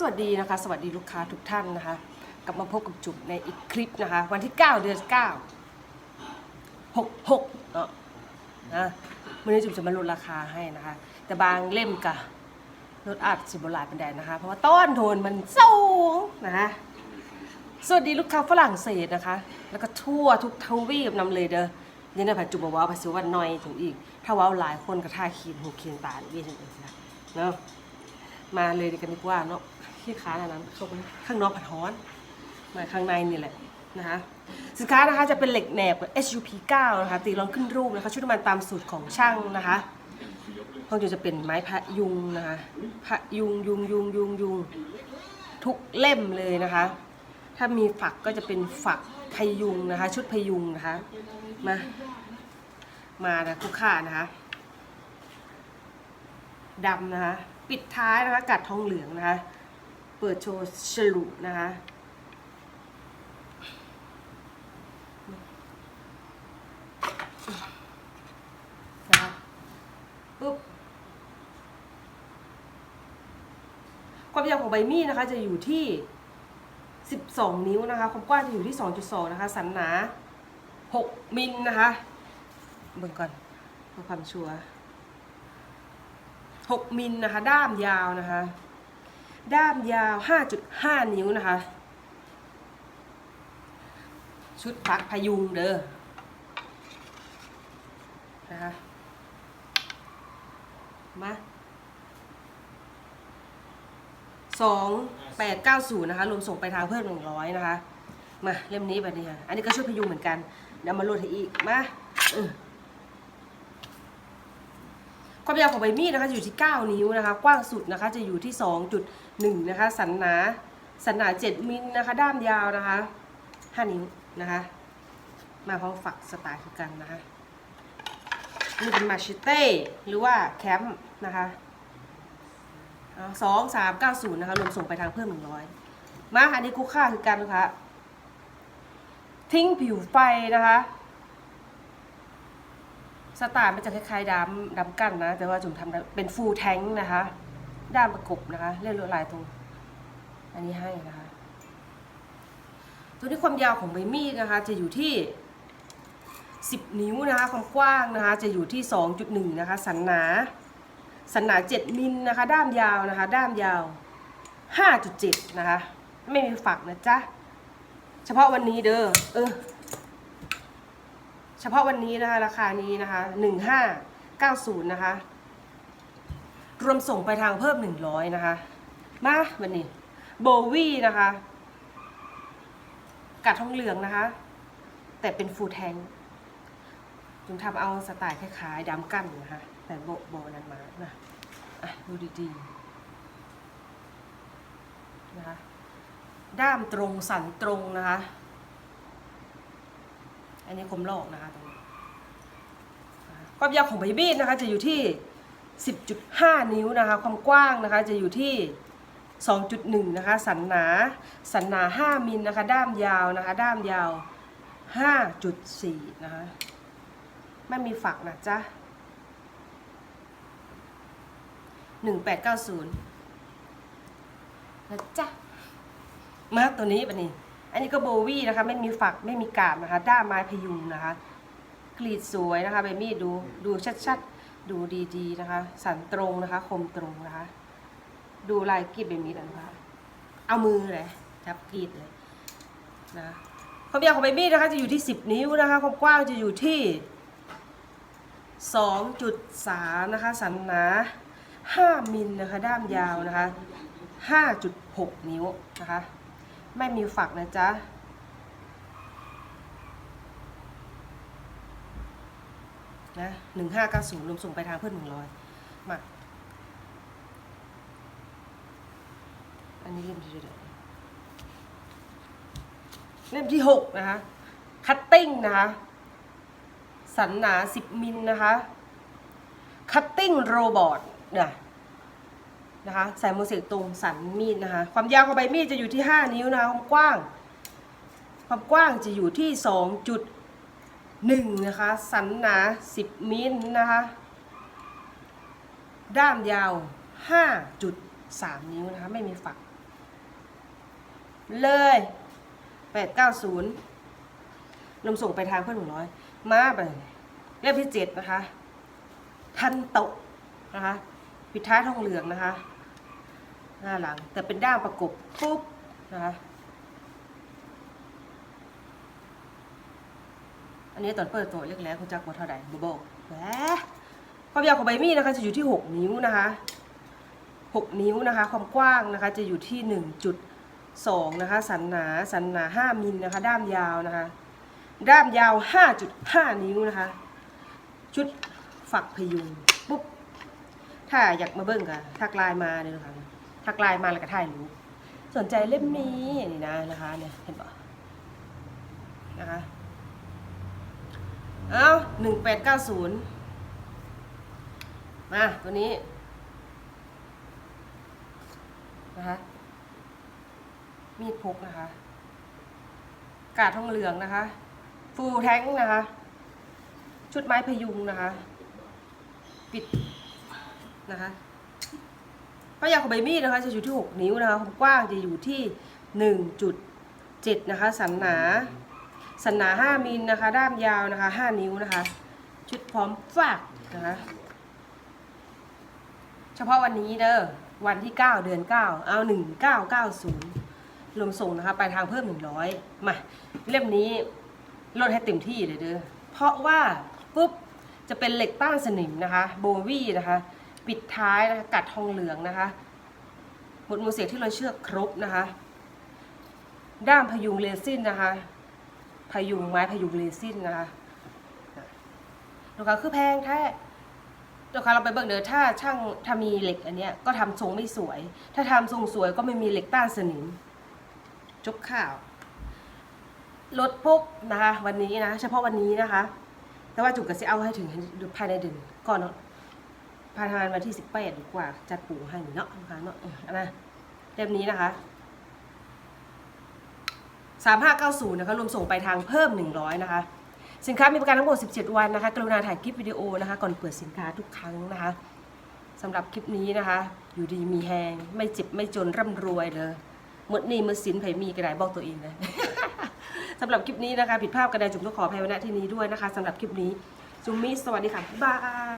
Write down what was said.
สวัสดีนะคะ สวัสดีลูกค้าทุกท่านนะคะ กลับมาพบกับจุ๋มในอีกคลิปนะคะ วันที่ 9 เดือน9 66เนาะนะวันนี้จุ๋มจะมาลดราคาให้นะคะ แต่บางเล่มกะลดอาจสิบหลายเป็นแดนนะคะ เพราะว่าต้นทุนมันสูงนะคะสวัสดีลูกค้าฝรั่งเศสนะคะ แล้วก็ทั่วทุกทวีปนำเลยเด้อยังได้ผัดจุ๋มบอกว่าภาษีวันน้อยถึงอีก ถ้าว้าหลายคนก็ท่าขีดหูเคีนตาเวียนจังนะเนาะมาเลยดีกันดีกว่าเนาะ ที่ค้าอันนั้นเข้าไปข้างนอกผัดฮ้อนมาข้างในนี่แหละนะคะสินค้านะคะจะเป็นเหล็กแหนบ SUP 9นะคะตีลองขึ้นรูปนะคะชุดน้ำมันตามสูตรของช่างนะคะห้องจุจะเป็นไม้พะยุงนะคะพะยุงยุงยุงยุงยุงทุกเล่มเลยนะคะ ถ้ามีฝักก็จะเป็นฝักพยุงนะคะ ชุดพยุงนะคะมามานะคู่ค่านะคะดำนะคะ ปิดท้ายนะคะกัดทองเหลืองนะคะ ปิดโชว์ฉลุนะคะนะปุ๊บความยาวของใบมีดนะคะ จะอยู่ที่ 12 นิ้วนะคะ ความกว้างจะอยู่ที่ 2.2 นะคะ สันหนา 6 มิลนะคะเบิ่งก่อนเพื่อความชัวร์ 6 มิลนะคะ ด้ามยาวนะคะ ด้ามยาว 5.5 นิ้วนะคะ ชุดพักพยุงเด้อนะคะมาสองแปดเก้าศูนย์นะคะรวมส่งไปทางเพิ่มหนึ่งร้อยนะคะ มาเล่มนี้แบบนี้ค่ะ อันนี้ก็ชุดพยุงเหมือนกันเดี๋ยวมาลดให้อีกมาออ ความยาวของใบมีดนะคะอยู่ที่ 9 นิ้วนะคะ กว้างสุดนะคะจะอยู่ที่ 2.1 นะคะ สันหนาสันหนา 7 มิลนะคะ ด้ามยาวนะคะ 5 นิ้วนะคะ มาพร้อมฝักสไตล์คือกันนะคะนี่เป็นมาชิเต้หรือว่าแคมป์นะคะสองสามเก้าศูนย์นะคะรวมส่งไปทางเพิ่มหนึ่งร้อยมาอันนี้คู่ค่าคือกันนะคะ ทิ้งผิวไฟนะคะ ไตล์มันจะคล้ายๆดำดำกั้นนะ แต่ว่าจุ่มทำเป็นฟูลแทงนะคะ ด้ามประกบนะคะ เล่นลวดลายตรง อันนี้ให้นะคะ ตัวนี้ความยาวของใบมีดนะคะ จะอยู่ที่ 10 นิ้วนะคะ ความกว้างนะคะ จะอยู่ที่ 2.1 นะคะ สันหนา สันหนา 7 มิลนะคะ ด้ามยาวนะคะ ด้ามยาว 5.7 นะคะ ไม่มีฝักนะจ๊ะ เฉพาะวันนี้เด้อ เออ ฉพาะวันนี้นะคะราคานี้นะคะ1590นะคะ รวมส่งไปทางเพิ่ม100นะคะ มาวันนี้โบวี่นะคะ กัดทองเหลืองนะคะ แต่เป็นฟูแทงจึงทำเอาสไตล์คล้ายๆดำกั้นนะคะ แต่โบโบนั้นมานะอะดูดีๆนะคะด้ามตรงสันตรงนะคะ อันนี้คมลอกนะคะตรงนี้ความยาวของใบมีดนะคะจะอยู่ที่ 10.5 นิ้วนะคะ ความกว้างนะคะจะอยู่ที่ 2.1 นะคะ สันหนา สันหนา 5มิลนะคะ ด้ามยาวนะคะ ด้ามยาว 5.4 นะคะ ไม่มีฝักนะจ๊ะ 1890นะจ๊ะ มาตัวนี้ปะนี่ อันนี้ก็โบวี่นะคะ ไม่มีฝักไม่มีกาบนะคะ ด้ามไม้พยุงนะคะ กรีดสวยนะคะใบมีดดูดูชัดๆ ดูดีๆนะคะ สันตรงนะคะ คมตรงนะคะ ดูลายกรีดใบมีดนะคะเอามือเลยจับกรีดเลยนะความยาวของใบมีดนะคะจะอยู่ที่ 10 นิ้วนะคะความกว้างจะอยู่ที่ 2.3 นะคะ สันหนา5มิลนะคะ ด้ามยาวนะคะ 5.6 นิ้วนะคะ ไม่มีฝักนะจ๊ะ นะหนึ่งห้าเก้าศูนย์รวมส่งไปทางเพื่อนหนึ่งร้อยมา อันนี้เล่มที่เท่าไหร่เล่มที่หกนะคะ คัตติ้งนะคะ สันหนาสิบมิลนะคะ คัตติ้งโรบอทเนี่ย นะคะใส่โมเสกตรงสันมีดนะคะ ความยาวของใบมีดจะอยู่ที่ 5 นิ้วนะคะความกว้าง ความกว้างจะอยู่ที่ 2.1 นะคะ สันหนา 10 มิลนะคะ ด้ามยาว 5.3 นิ้วนะคะ ไม่มีฝัก เลยแปดเก้าศูนย์นำส่งไปทางเพื่อนหนึ่งร้อย มาไปเล่มที่เจ็ดนะคะ ทันโตนะคะปิดท้ายทองเหลืองนะคะ หน้าหลัง แต่เป็นด้ามประกบปุ๊บนะคะอันนี้ตอนเปิดตัวเล็กแล้วคุณจักว่าเท่าไหร่บบอกแหมความยาวของใบมีดนะคะจะอยู่ที่ 6 นิ้วนะคะ 6 นิ้วนะคะ ความกว้างนะคะจะอยู่ที่ 1.2 นะคะ สันหนาสันหนา 5มิลนะคะ ด้ามยาวนะคะ ด้ามยาว 5.5 นิ้วนะคะ ชุดฝักพยุงปุ๊บ ถ้าอยากมาเบิ้งกันทักไลน์มาเลยนะคะ ทักไลน์มาแล้วก็ถ่ายรูปสนใจเล่มนี้นี่นะนะคะเนี่ยเห็นปะนะคะเอาหนึ่งแปดเก้าศูนย์มาตัวนี้นะคะมีดพกนะคะ กาดทองเหลืองนะคะ ฟูแท้งนะคะ ชุดไม้พยุงนะคะ ปิดนะคะ ระยาวของใบมีดนะคะจะอยู่ที่ 6 นิ้วนะคะความกว้างจะอยู่ที่ 1.7 นะคะ สันหนาสันหนา 5มิลนะคะ ด้ามยาวนะคะ 5 นิ้วนะคะ ชุดพร้อมฝากนะคะ เฉพาะวันนี้เด้อวันที่ 9 เดือน 9 เอา 1990รวมส่งนะคะ ไปทางเพิ่ม 100 มา เล่มนี้ลดให้เต็มที่เลยเด้อเพราะว่าปุ๊บจะเป็นเหล็กต้านสนิมนะคะ โบวี่นะคะ ปิดท้ายนะคะกัดทองเหลืองนะคะหมดมูเสียที่เราเชือกครบนะคะ ด้ามพยุงเรซินนะคะพยุงไม้พยุงเรซินนะคะลูค้าคือแพงแท้ลูค้าเราไปเบิกเด้อถ้าช่างถ้ามีเหล็กอันเนี้ยก็ทำทรงไม่สวย ถ้าทำทรงสวยก็ไม่มีเหล็กต้านสนิมจบข่าวลดปุ๊บนะคะ วันนี้นะ เฉพาะวันนี้นะคะ แต่ว่าจุกก็จะเอาให้ถึงภายในเดือนก่อนเนาะ ภายในวันที่สิบแปดดีกว่า จัดปูให้เนาะนะคะเนาะออเอานะเล่มนี้นะคะ3590นะคะรวมส่งไปทางเพิ่ม100นะคะ สินค้ามีประกันทั้งหมด 17 วันนะคะ กรุณาถ่ายคลิปวิดีโอนะคะ ก่อนเปิดสินค้าทุกครั้งนะคะสำหรับคลิปนี้นะคะ อยู่ดีมีแหงไม่เจ็บไม่จนร่ำรวยเลยหมดหนี้หมดสินไผมีกระไดบอกตัวเองนะสำหรับคลิปนี้นะคะ ผิดพลาดกระไดจุ่มต้องขออภัยไว้ณที่นี้ด้วยนะคะสำหรับคลิปนี้จุมมิสวัสดีค่ะบ๊ายบาย